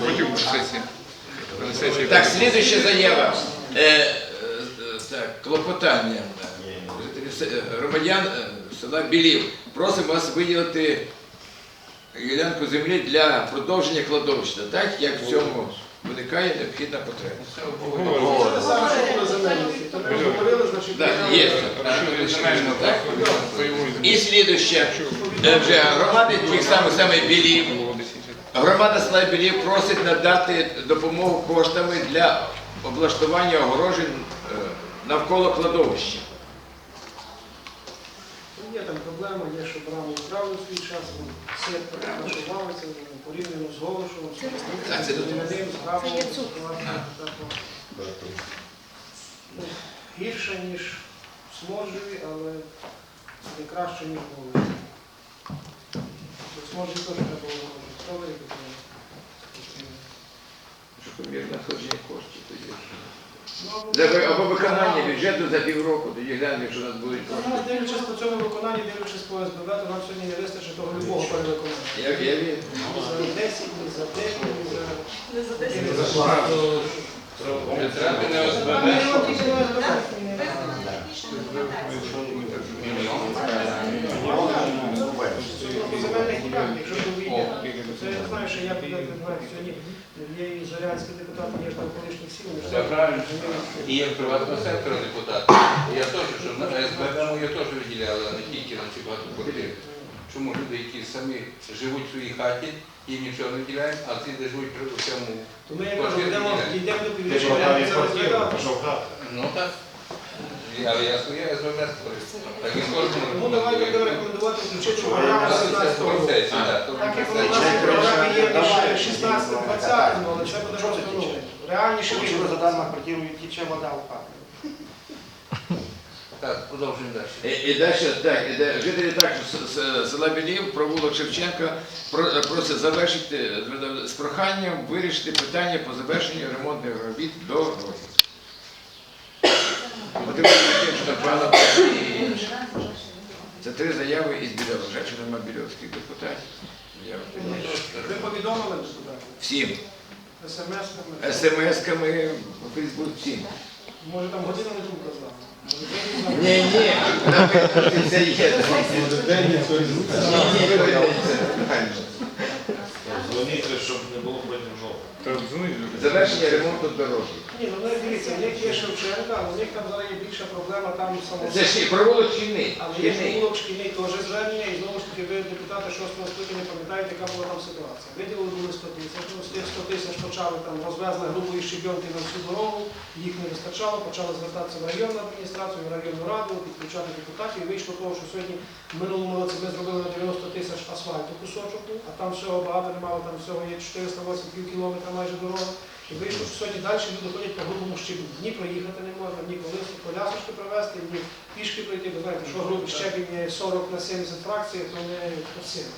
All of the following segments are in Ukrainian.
хотів сесії. Сесії. Так, слідуюча заява. Е, е, так, клопотання. Е, Громадян е, села Білів. Просимо вас виділити ділянку землі для продовження кладовища, так як в цьому виникає необхідна потреба. І слідуще. Вже громади тих самих саме Білів. Громада села просить надати допомогу коштами для облаштування огорожень е, навколо кладовища. Є там проблема, є, що брали в свій час, ну, все нашивалося порівняно з Голошевом, з це з ну, гірша, ніж в але не краще, ніж в Голошеві. В теж треба було готовий, Щоб помірне надходження коштів тоді. Ну, або- Для або виконання бюджету за півроку, тоді глянемо, якщо у нас будуть Ну, кошти. нас дивлячись по цьому виконанні, дивлячись по СББ, то нам сьогодні не вистачить того любого перевиконання. Я, я вірю. За 10, ні за 9, ні за... Не за десять. ні за Витрати не Нам ОСББ. не потрібно СББ. По земельних ділянках, якщо це я не знаю, що я піде знаю, сьогодні є і зорянські депутати, є там колишніх сіл. ж там правильно. І як приватного сектора депутат. Я теж, що на СББ я теж виділяли, а не тільки на ці багатоквартири. Чому люди, які самі живуть в своїй хаті, їм нічого не виділяємо, а ті, де живуть при цьому. То ми, я кажу, йдемо, йдемо до північного розглядати. Ну так. Але я своє СББ створив. Так і кожному. Тому давайте будемо рекомендувати включити в програму Це 17 в року. процесі, так. то Так як в у нас процесі. в програмі є між 16 20 але це буде просто реальніше Якщо вибір. задан на квартиру і тече вода в хату. Так, продовжуємо далі. І, і далі, так, і де- жителі також с- с- села Білів, провулок Шевченка, про- просять завершити е, з проханням вирішити питання по завершенню ремонтних робіт до року. Тим, що напевно і інше. Це три заяви із нема білівських депутатів. Я Ви повідомили депутатів? Всім. СМС-ками? СМС-ками, у Фейсбук всім. Може там година не думка з нами? Може, день з? Ні, ні, це є. Дзвонити, щоб не було потім жовтого. Завершення ремонту дороги. Ні, ну ну, дивіться, в них є Шевченка, але в них там зараз є більша проблема, там. Це ж і провулок шкільний. Але є шкільний. вулок шкільний теж звернення, і знову ж таки ви депутати шостого скликання пам'ятаєте, яка була там ситуація. Виділили були 100 тисяч, ну, з тих 100 тисяч почали там розвезли грубої щебенки на всю дорогу, їх не вистачало, почали звертатися в районну адміністрацію, в районну раду, підключати депутатів. І вийшло того, що сьогодні в минулому році ми зробили на 90 тисяч асфальту кусочок, а там всього багато немало, там всього є 408 пів кілометра майже дорога. І вийшло, що сьогодні далі люди ходять по грубому щебню. Ні проїхати не можна, ні колись колясочки провести, ні пішки пройти, ви знаєте, що грубий щебінь є 40 на 70 фракцій, то не сила.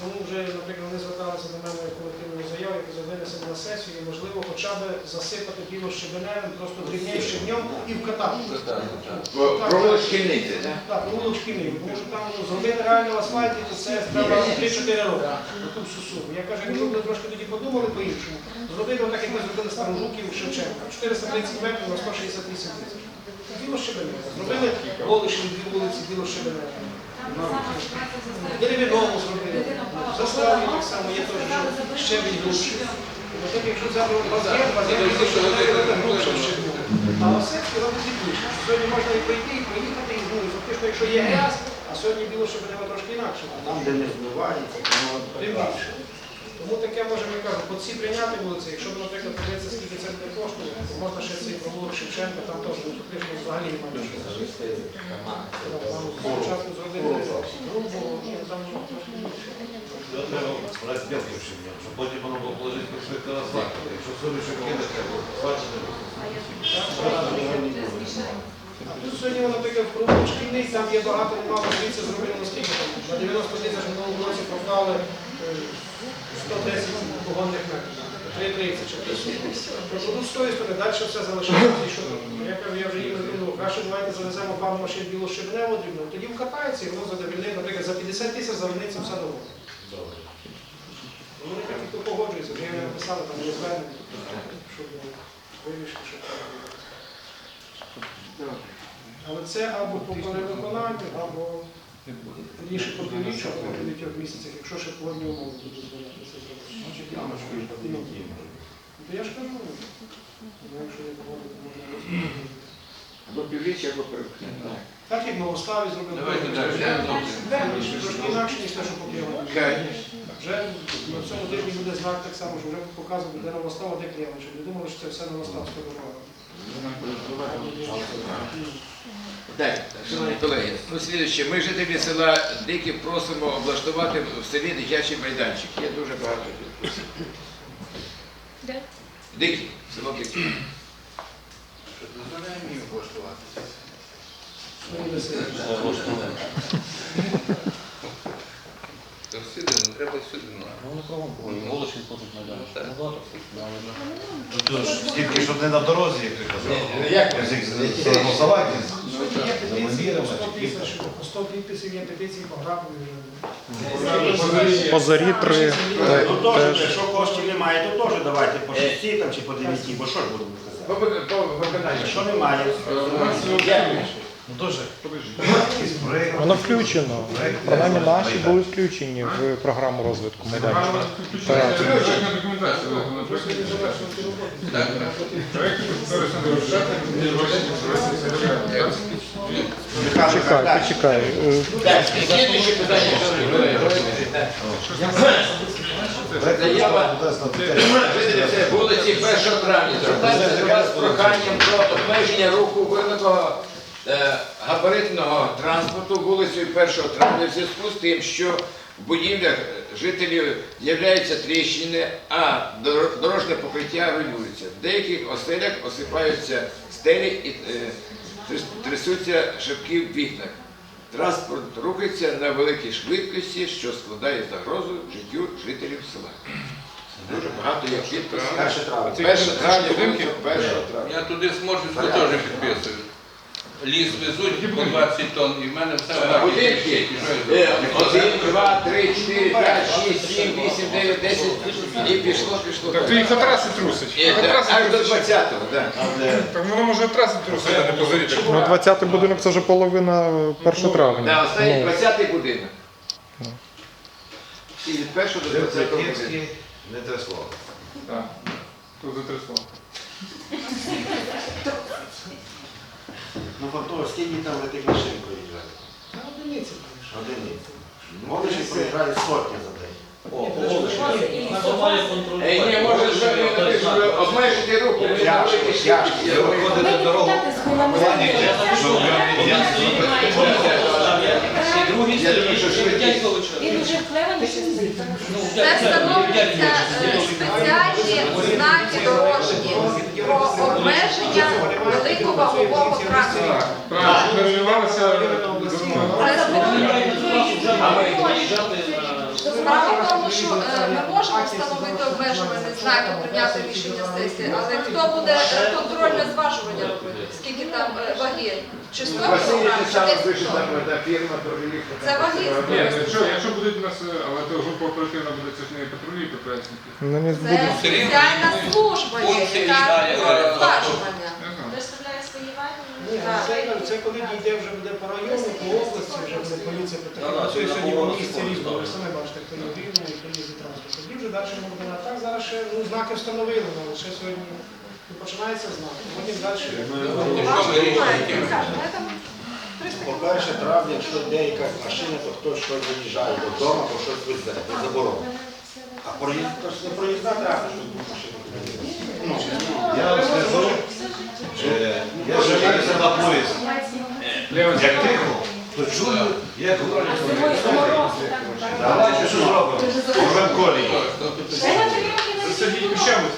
Тому вже, наприклад, вони зверталися до мене колективною заявою, яку винесемо на сесію, і можливо хоча б засипати біло щебеневим, просто дрібним щебнем і вкатати. Так, так. Про- Провулок шкільний, це, так? Так, провулок шкільний, тому що там ну, зробити реально в асфальті, то це треба 3-4 роки на ту всю. Я кажу, якби ви трошки тоді подумали по-іншому, зробити так, як ми зробили Старожуків Шевченка. 430 метрів на 168 тисяч. Біло щебеневе. Зробили Голишні дві вулиці Біло щебеневе. Дерев'яному зробили. Заставили так само є теж грубший. А все якщо взяти базар, базар Це те, що робить робили. грубше. А осетки робить більше. Сьогодні можна і прийти, і приїхати, і знову. фактично, якщо є грязь, а сьогодні біло треба трошки інакше. Там, де не збивається, Тим більше. Тому таке можемо, я кажу, по ці прийняти вулиці, якщо, наприклад, подивитися, скільки це буде коштує, то можна ще цей провулок Шевченка, там теж ну, фактично взагалі немає нічого. Там спочатку зробили грубо, там ну, щоб потім воно було положити швидко на знак. Якщо собі що кинете, то бачите, А Тут сьогодні, наприклад, в провулок шкільний, там є багато немало звідси зробили наскільки там. На 90 тисяч в минулому році проклали е, 110 погонних метрів. 330 чи 500. Тобто тут з далі все залишається. І що тут? Я кажу, я вже їм говорю, краще давайте завеземо пару машин біло щебневу дрібну, тоді вкатається і воно задовільнить, наприклад, за 50 тисяч завільниться вся дорога. Вони так і погоджуються. Вже я написали, там є звернення, щоб вирішити, що треба. Але це або по перевиконанню, або раніше по півріччю, або по дев'ятьох місяцях, якщо ще погодні умови будуть дозволяти це зробити. Ну, То я ж кажу, ну, якщо не погодити, можна просто. Або півріччя, або переконання. Так як Новославі зробили. Давайте далі. Трошки інакше, ніж те, що покинули. Вже на цьому тижні буде знак так само, що вже показано, де Новослава, де Клєвич, не думали, що це все Новославська дорога. Так, шановні колеги, ну слідуюче, ми жителі села Дикі просимо облаштувати в селі дитячий майданчик. Є дуже багато підписів. Де? Дикі, село Дикі. Дозволяємо їм не. То не треба всюди. ну. Ну, то Тільки щоб не на дорозі, як ти казав. Як Голосувати. Є петиції по 100 тисяч, по 100 підписів є петиції по грабу три. Ну теж, теж. якщо коштів немає, то теж давайте по 6 там чи по 9, бо що ж будемо казати? по немає, Якщо немає, Ну дуже. Воно включено. Принаймні наші були включені в програму розвитку майданчика. Так. Почекай, почекай. Е. Заява вулиці 1 травня. Звертається до вас з проханням про обмеження руху великого е, габаритного транспорту вулицею 1 травня в зв'язку з тим, що в будівлях жителів з'являються тріщини, а дор- дорожнє покриття руйнується. В деяких оселях осипаються стелі і е, трясуться шибки в вікнах. Транспорт рухається на великій швидкості, що складає загрозу життю жителів села. Дуже багато є підписів. перше травня. Перше травня, 1 травня. я туди зможу, теж підписую. Ліс везуть по 20 тонн, і в мене все в. Будинки е, один, два, три, чотири, п'ять, шість, сім, вісім, дев'ять, десять і пішло, пішло. Так ти їх на траси трусить. Так, траси Аж до трусить. 20-го, так. Так воно може на траси трусити, а не позоріти. Ну, 20-й будинок це вже половина 1 травня. Да, останній Ну, 20-й будинок. І від першого до 20-го будинку. Не те слово. Так, тут затрясло. Ну фактово, скільки там ви тих машин проїжджає? Та одиниці, звісно. Одиниці. Голиші проїжджає сотня за день. Ей, ні, може обмежити руку. Тяжкі. Ви виходите дорогу. Я думаю, що швидкість. Це встановлюються е, спеціальні знаки дорожні про обмеження великовагового транспорту. Правильно, не руйнувалося Це Справа в тому, що е, ми можемо встановити обмежувальні знаки, прийняти рішення сесії, але хто буде е, контрольне зважування робити? Скільки там е, ваги? Чи 100 Василь кілограм, чи саме 10 пише, тонн? там та фірма теж. Це ваги. Ні, якщо, якщо будуть у нас, е, але то група оперативна буде, це ж не патрулі, то працівники. Ну, не Це спеціальна служба є, яка зважування. Не знаю. Виставляє свої Ну, це, коли дійде вже буде по району, по області, вже буде поліція працює сьогодні по місці різно, ви самі бачите, хто є в Рівному і хто їздить транспорт. Тоді вже далі можна на так. Зараз ще ну, знаки встановили, але ще сьогодні ну, починається знак. Потім далі. І що ми рішимо? По 1 травня, якщо йде якась машина, то хтось щось заїжджає додому, то щось везе, це заборонено. А проїзд, то ж не проїзда треба, щоб машина Ну, Я вам скажу, я жаліюся на поїзд. Як тихо, то чую, як говорять. Давайте що зробимо? Уже колії. Сидіть кущами,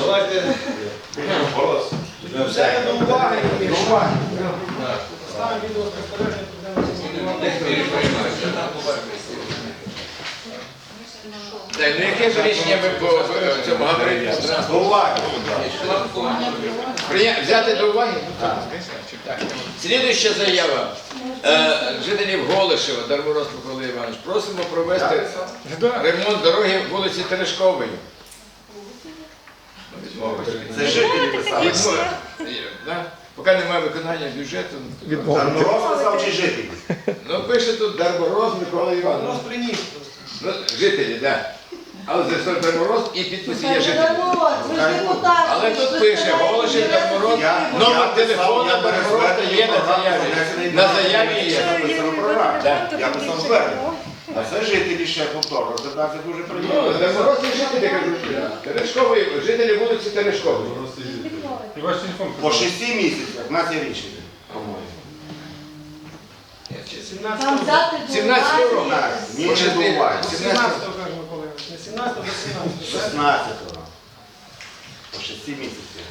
Давайте. Голос. Все до уваги, до уваги. Ставимо відео спостереження, Так, ну яке ж рішення ви по е, цьому габаритному транспорту? До уваги. Прийня- Взяти до уваги? Так. Слідуюча заява. Е, Жителів Голишева, Дармороз Миколи Іванович, просимо провести ремонт дороги вулиці Терешкової. Це жителі писали. Да? Поки немає виконання бюджету. Відмовити. Мороз писав чи жителі? Ну пише тут Дармороз Микола Іванович. Ну, жителі, так. Але за Сердар Мороз і підписи є жителі. Але тут пише, голос Сердар Мороз, номер телефону Мороза є на заяві. На заяві є. Я писав звернення. А це жителі ще повторно, це так дуже приємно. Ну, Морозі жителі, кажуть, Терешкової, жителі вулиці Терешкової. По шести місяцях в нас є рішення. Там 17 років. Ні, не 17 років. 18 до 17. 16-го. По 6 місяців.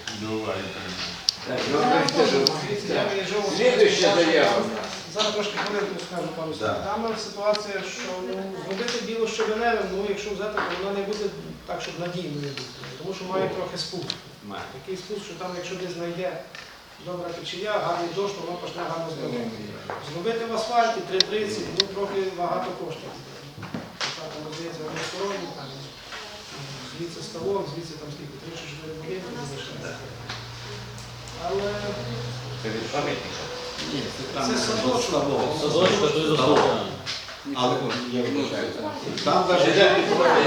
Так, ну, заява. Зараз трошки хвилинку скажу пану Да. Там ситуація, що ну, зробити діло щоденевим, ну якщо взяти, то воно не буде так, щоб надійно не бути. Тому що має трохи спуск. Такий спуск, що там, якщо десь знайде добра печія, гарний дощ, вона почне гарно здобувати. Зробити в асфальті 3,30, ну трохи багато коштів. Звідси ставок, звідси там скільки, 3 чи 4 будинки залишається. Але це садочок. Але я вибачаю. Там навіть жителі Михайло.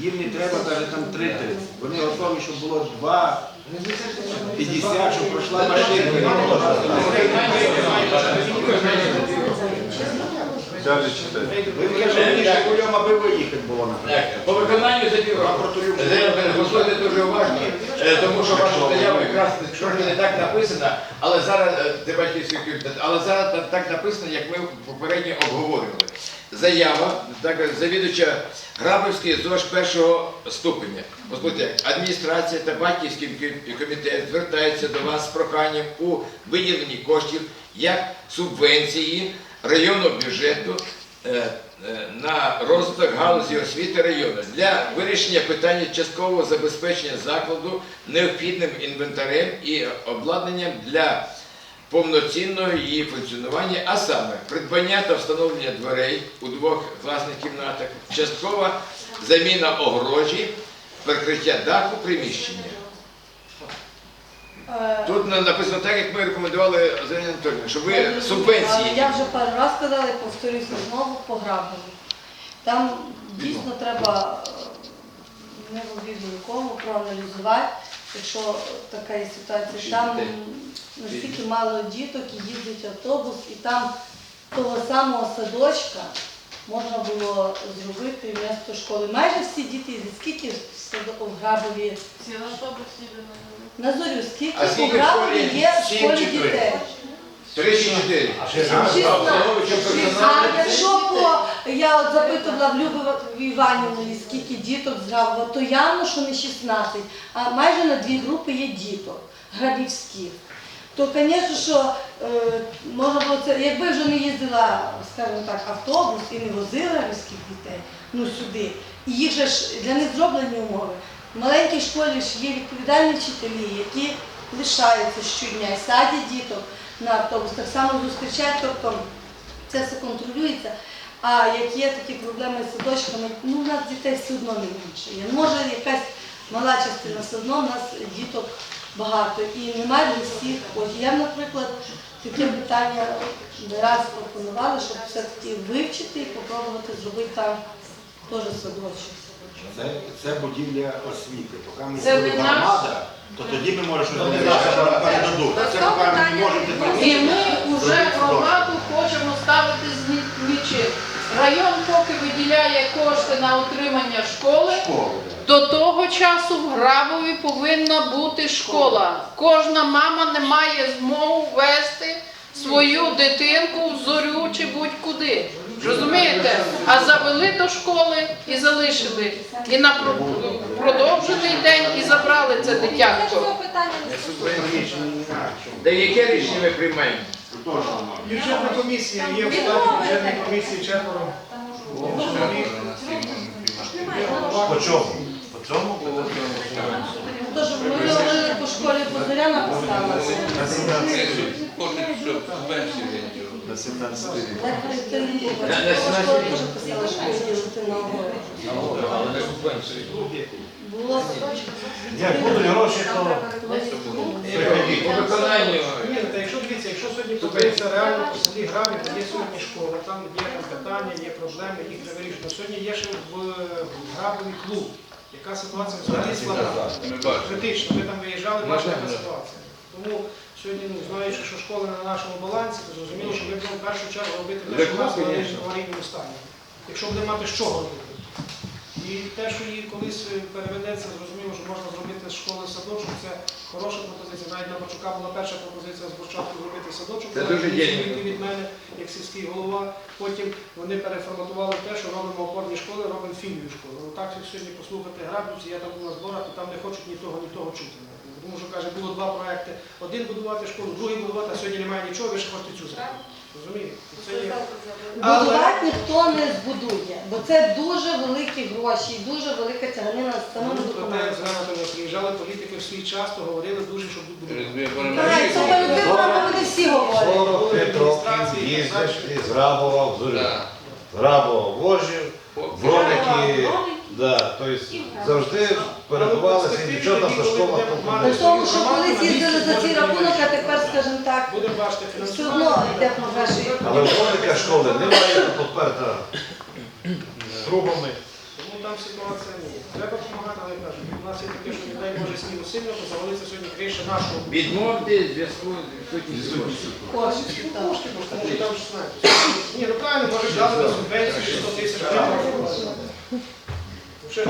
Їм не треба навіть там 3.30. Вони готові, щоб було 2.50, щоб пройшла машинка. Далі читайте. Ви мені що кульом, аби виїхати було. Так, По виконанню за півроку. Голосуйте дуже уважно, е, тому що ваша заява якраз трохи не так написана, але зараз е, комітет, але зараз так написано, як ми попередньо обговорювали. Заява, так завідувача Грабовський ЗОЖ першого ступеня. Послухайте, адміністрація та батьківський комітет звертаються до вас з проханням у виділенні коштів як субвенції районного бюджету е, е, на розвиток галузі освіти району для вирішення питання часткового забезпечення закладу необхідним інвентарем і обладнанням для повноцінного її функціонування, а саме придбання та встановлення дверей у двох класних кімнатах, часткова заміна огорожі, перекриття даху приміщення. Е, Тут написано так, як ми рекомендували Зелені Анатольовні, щоб ви Але я вже пару раз сказала і повторюся знову по грабові. Там дійсно треба е, не в обіду нікому проаналізувати, якщо така є ситуація. Там настільки мало діток і їздить автобус, і там того самого садочка можна було зробити місто школи. Майже всі діти, скільки в Грабові на зорю, скільки А у скільки в школі? є в Сім школі чи три? дітей? Три чи чотири. А якщо по я от запитувала в Люби Іванівної, скільки діток зграбувала, то явно, що не 16, а майже на дві групи є діток грабівських. То, звісно, що е, можна було це, якби вже не їздила, скажімо так, автобус і не возила грабівських дітей, ну сюди, і їх же ж для них зроблені умови. В маленькій школі ж є відповідальні вчителі, які лишаються щодня і садять діток на автобус, так само зустрічають, тобто це все контролюється. А як є такі проблеми з садочками, ну у нас дітей все одно не більше. є. Може якась мала частина, все одно у нас діток багато і немає для всіх. Ось я, наприклад, таке питання не раз пропонувала, щоб все-таки вивчити і спробувати зробити там теж садочок. Це, це будівля освіти. Поки ми Це буде наш- громада, то тоді ми можемо щось передадуть. Це поки ми не можемо тепер. І ми вже громаду хочемо ставити з ні- нічим. Район поки виділяє кошти на утримання школи. Школи. До того часу в Грабові повинна бути школа. Кожна мама не має змогу вести свою дитинку в зорю чи будь-куди. Розумієте? А завели до школи і залишили. І на про- продовжений день і забрали це дитятко. Та яке рішення ми приймаємо? Бюджетна комісія є в складі бюджетної комісії четверо. По чому? По чому? Тож ми по школі Позоряна поставила. Хочуть, щоб субвенцію На 17 рік. На- на 17 Дуже писала, що виділити на огород. Але не субвенції. Було Як будуть гроші, то. По виконанню. Ні, ну, та якщо дивіться, якщо сьогодні подивитися реально по селі Грабі, то є сьогодні школа, там є там питання, є проблеми, їх треба вирішити. Сьогодні є ще в Грабові клуб. Яка ситуація взагалі слаба? Критично, ми там виїжджали, бачили, яка ситуація. Тому сьогодні, ну, знаючи, що школи на нашому балансі, то зрозуміло, що ми будемо в першу чергу робити те, що в нас в аварійному стані. Якщо буде мати з чого робити. І те, що її колись переведеться, зрозуміло, що можна зробити з школи садочок, це хороша пропозиція. Навіть на Бачука була перша пропозиція спочатку зробити садочок, Це але дуже вони від мене, як сільський голова. Потім вони переформатували те, що робимо опорні школи, робимо філію школи. Ну так як сьогодні послухати грабівці, я там був на зборах, то там не хочуть ні того, ні того чути. Тому що каже, було два проекти: один будувати школу, другий будувати, а сьогодні немає нічого, ви ще хочете цю зробити. Розумієте? Це є. Але- Будувати ніхто не збудує, бо це дуже великі гроші і дуже велика тяганина на самому Ну, знаєте, як приїжджали політики в свій час, то говорили дуже, щоб будуть. Так, це передбачено, вони всі говорять. 45 років їздиш із Грабова в Зорю. Так. З Грабова в Ожів, броники, да, тобто завжди перебувалися, і нічого там за школа При тому, що колись їздили за ці рахунок, а тепер, скажімо так, Будемо бачити все одно йде програші. Але в школи немає підперта трубами. Тому там ситуація ні. Треба допомагати, але кажу, у нас є таке, що не дай Боже снігу сильно, то завалиться сьогодні криша нашого. Відмовити в зв'язку з. Кошти, Ну. Кошти, просто, тому що там ж знаєте. Ні, ну правильно, може дали на субвенцію 100 тисяч гривень. Я.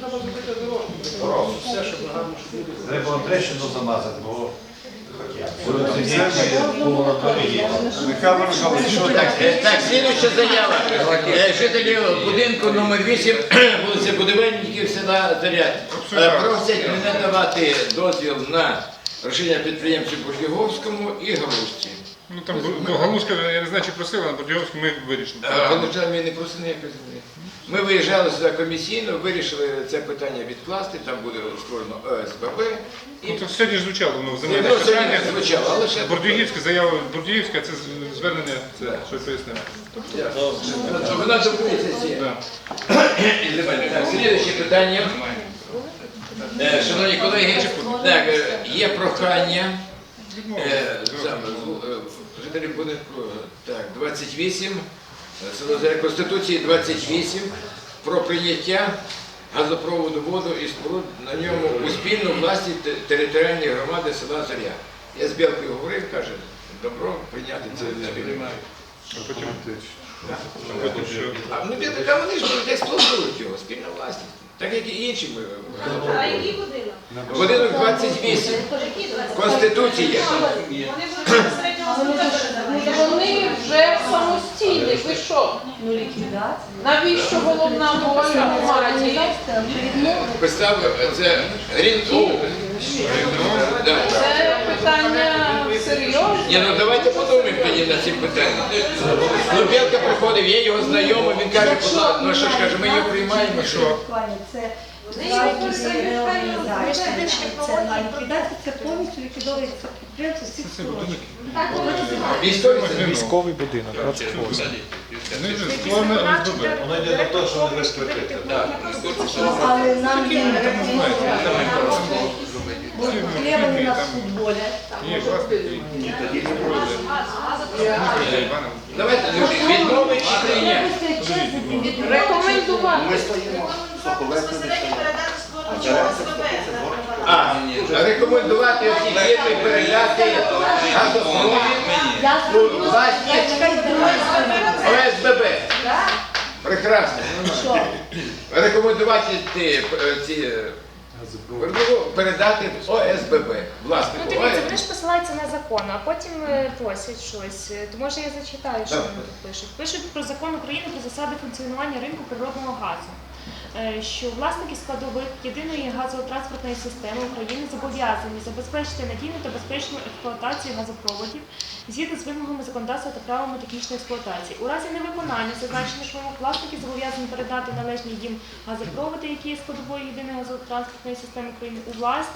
Треба зробити дорожку. Дорогу. Все, щоб гарно. Треба трещину замазати, бо Так, слідуюча заява. Е, Жителі будинку номер 8 вулиця Будівельників села Заряд е, просять не давати дозвіл на рішення підприємців Бурдіговському і Галузці. Ну там ну, Галузька, я не знаю, чи просила, на Бордіговську ми вирішили. Галузчан ми не просили землі. Ми виїжджали сюди комісійно, вирішили це питання відкласти, там буде створено ОСББ. І Ну, то сьогодні ж звучало, ну, Ну, земельне сьогодні питання. звучало, але ще- Бордігівська заява Бордігівська, це з- звернення, це що пояснив. Вона ці. Да. Слідуюче питання. Е, Шановні колеги, так, е, є прохання. Е, е, Жителів будинку е, так, 28, е, Заря Конституції 28 про прийняття газопроводу воду і споруд на ньому у спільну власність те- територіальної громади села Заря. Я з Білкою говорив, каже, добро прийняти це спільно. А ну так вони ж будуть експлуатують його, спільна власність. Так як і інші ми. А який будинок? Будинок 28. Конституція. Вони будуть безпосередньо Ну, Вони вже самостійні. Ви що? Ну, ліквідація. Навіщо головна воля громаді? Ну, Писав це Грін. Це питання серйозне. Ні, ну давайте подумаємо тоді над цим питанням. Ну, Білка приходив, я його знайомий, він каже, будь ну що ж каже, ми його приймаємо, що? Це реорганізація. Це це повністю ліквідовується підприємство всіх сторон. В це Військовий будинок, 28. Вони вже створено ОСББ. Воно йде до того, що не весь. Але нам не Бо хліба не нас футболять. Ні, тоді не пройде. Давайте люди, відмовити чи прийняти? Рекомендувати. Ми стоїмо. Безпосередньо передати складу ОСББ. А, рекомендувати офіційно передати Ну, другої ОСББ. Прекрасно. Рекомендувати ці ну, передати ОСББ. ОСББ, Ну дивіться, вони ж посилаються на закон, а потім е, просять щось. Е, То може я зачитаю, що вони тут пишуть. Пишуть про закон України про засади функціонування ринку природного газу. Е, що власники складових єдиної газотранспортної системи України зобов'язані забезпечити надійну та безпечну експлуатацію газопроводів згідно з вимогами законодавства та правилами технічної експлуатації. У разі невиконання зазначених вимог власники зобов'язані передати належні їм газопроводи, які є складовою єдиної газотранспортної системи України у власність